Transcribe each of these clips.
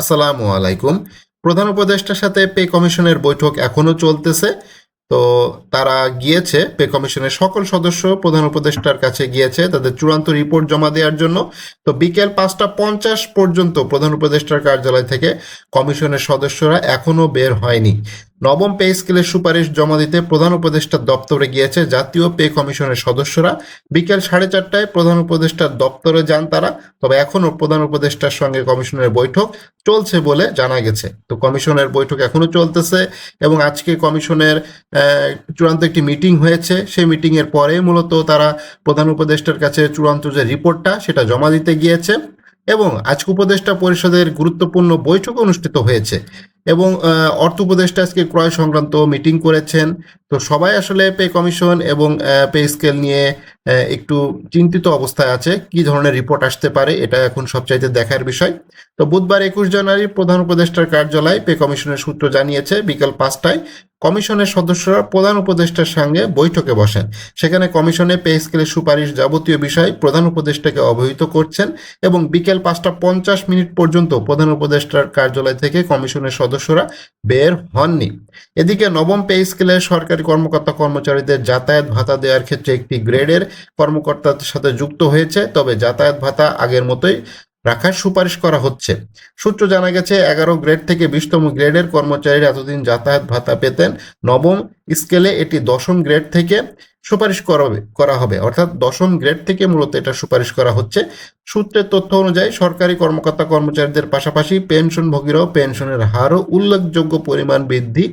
আসসালামু আলাইকুম। প্রধান উপদেষ্টার সাথে পে কমিশনের বৈঠক এখনও চলতেছে। তো তারা গিয়েছে, পে কমিশনের সকল সদস্য প্রধান উপদেষ্টার কাছে গিয়েছে তাদের চূড়ান্ত রিপোর্ট জমা দেওয়ার জন্য। তো বিকেল পাঁচটা পঞ্চাশ পর্যন্ত প্রধান উপদেষ্টার কার্যালয় থেকে কমিশনের সদস্যরা এখনও বের হয়নি। নবম পে স্কেলের সুপারিশ জমা দিতে প্রধান উপদেষ্টার দপ্তরে গিয়েছে জাতীয় পে কমিশনের সদস্যরা। বিকেল সাড়ে চারটায় প্রধান উপদেষ্টার দপ্তরে যান তারা, তবে এখনও প্রধান উপদেষ্টার সঙ্গে কমিশনের বৈঠক চলছে বলে জানা গেছে। তো কমিশনের বৈঠক এখনও চলতেছে এবং আজকে কমিশনের চূড়ান্ত একটি মিটিং হয়েছে। সেই মিটিং এর পরে মূলত তারা প্রধান উপদেষ্টার কাছে চূড়ান্ত যে রিপোর্টটা, সেটা জমা দিতে গিয়েছে এবং আজকে উপদেষ্টা পরিষদের গুরুত্বপূর্ণ বৈঠক অনুষ্ঠিত হয়েছে। এবং অর্থ উপদেষ্টা আজকে ক্রয় সংক্রান্ত মিটিং করেছেন। তো সবাই আসলে পে কমিশন এবং পে স্কেল নিয়ে একটু চিন্তিত অবস্থায় আছে, কি ধরনের রিপোর্ট আসতে পারে, এটা এখন সবচাইতে দেখার বিষয়। তো বুধবার একুশ জানুয়ারি প্রধান উপদেষ্টার কার্যালয় পে কমিশনের সূত্র জানিয়েছে, বিকাল পাঁচটায় কমিশনের সদস্যরা প্রধান উপদেষ্টার সঙ্গে বৈঠকে বসেন। সেখানে কমিশনে পে স্কেলের সুপারিশ যাবতীয় বিষয় প্রধান উপদেষ্টাকে অবহিত করছেন এবং বিকেল পাঁচটা পঞ্চাশ মিনিট পর্যন্ত প্রধান উপদেষ্টার কার্যালয় থেকে কমিশনের সদস্যরা বের হননি। এদিকে নবম পে স্কেলের সরকারি কর্মকর্তা কর্মচারীদের যাতায়াত ভাতা দেওয়ার ক্ষেত্রে একটি গ্রেডের কর্মকর্তাদের সাথে যুক্ত হয়েছে, তবে যাতায়াত ভাতা আগের মতোই রাখার সুপারিশ করা হচ্ছে। সূত্র জানা গেছে, এগারো গ্রেড থেকে বিশতম গ্রেডের কর্মচারীরা এতদিন যাতায়াত ভাতা পেতেন। নবম স্কেলে এটি দশম গ্রেড থেকে সুপারিশ করা হবে করা হবে। অর্থাৎ দশম গ্রেড থেকে মূলত এটা সুপারিশ করা হচ্ছে। সূত্রের তথ্য অনুযায়ী, সরকারি কর্মকর্তা কর্মচারীদের পাশাপাশি পেনশনভোগীরাও পেনশনের হারও উল্লেখযোগ্য পরিমাণ বৃদ্ধি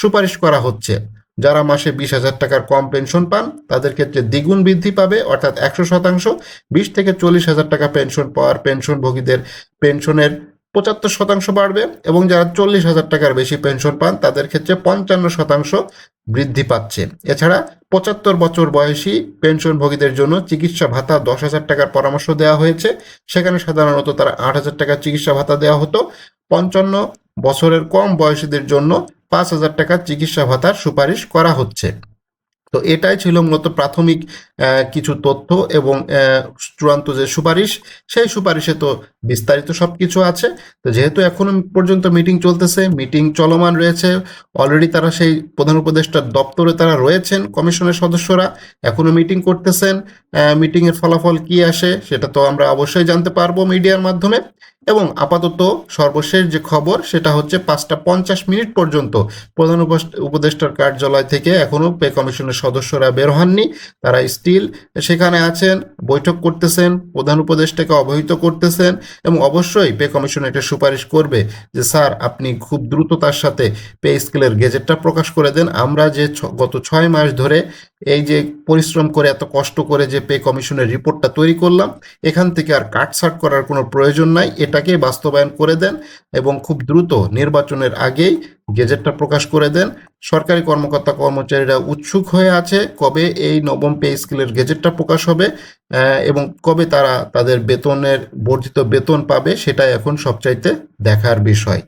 সুপারিশ করা হচ্ছে। যারা মাসে বিশ হাজার টাকার কম পেনশন পান, তাদের ক্ষেত্রে দ্বিগুণ বৃদ্ধি পাবে, অর্থাৎ একশো শতাংশ। বিশ থেকে চল্লিশ হাজার টাকা পেনশন পাওয়ার পেনশনভোগীদের পেনশনের পঁচাত্তর শতাংশ বাড়বে এবং যারা চল্লিশ হাজার টাকার বেশি পেনশন পান, তাদের ক্ষেত্রে পঞ্চান্ন শতাংশ বৃদ্ধি পাচ্ছে। এছাড়া পঁচাত্তর বছর বয়সী পেনশনভোগীদের জন্য চিকিৎসা ভাতা দশ হাজার টাকার পরামর্শ দেওয়া হয়েছে। সেখানে সাধারণত তারা আট হাজার টাকার চিকিৎসা ভাতা দেওয়া হতো। পঞ্চান্ন বছরের কম বয়সীদের জন্য পাঁচ হাজার টাকার চিকিৎসা ভাতার সুপারিশ করা হচ্ছে। তো এটাই ছিল মূলত প্রাথমিক কিছু তথ্য এবং চূড়ান্ত যে সুপারিশ, সেই সুপারিশে তো বিস্তারিত সব কিছু আছে। তো যেহেতু এখনও পর্যন্ত মিটিং চলতেছে, মিটিং চলমান রয়েছে অলরেডি তারা সেই প্রধান উপদেষ্টার দপ্তরে তারা রয়েছেন, কমিশনের সদস্যরা, এখনও মিটিং করতেছেন মিটিং এর ফলাফল কি আসে সেটা তো আমরা অবশ্যই জানতে পারব মিডিয়ার মাধ্যমে। আপাতত সর্বশেষ যে খবর, সেটা হচ্ছে পাঁচটা পঞ্চাশ মিনিট পর্যন্ত প্রধান উপদেষ্টার কার্যালয় থেকে এখনও পে কমিশনের সদস্যরা বের হননি। তারা স্টিল সেখানে আছেন, বৈঠক করতেছেন, প্রধান উপদেষ্টাকে অবহিত করতেছেন এবং অবশ্যই পে কমিশন এটা সুপারিশ করবে যে, স্যার, আপনি খুব দ্রুততার সাথে পে স্কেলের গেজেটটা প্রকাশ করে দেন। আমরা যে গত ছয় মাস ধরে এই যে পরিশ্রম করে এত কষ্ট করে যে পে কমিশনের রিপোর্টটা তৈরি করলাম, এখান থেকে আর কাটছাট করার কোনো প্রয়োজন নাই। এটাকে বাস্তবায়ন করে দেন এবং খুব দ্রুত নির্বাচনের আগেই গেজেটটা প্রকাশ করে দেন। সরকারি কর্মকর্তা কর্মচারীরা উৎসুক হয়ে আছে কবে এই নবম পে স্কেলের গেজেটটা প্রকাশ হবে এবং কবে তারা তাদের বেতনের বর্ধিত বেতন পাবে সেটাই এখন সবচাইতে দেখার বিষয়।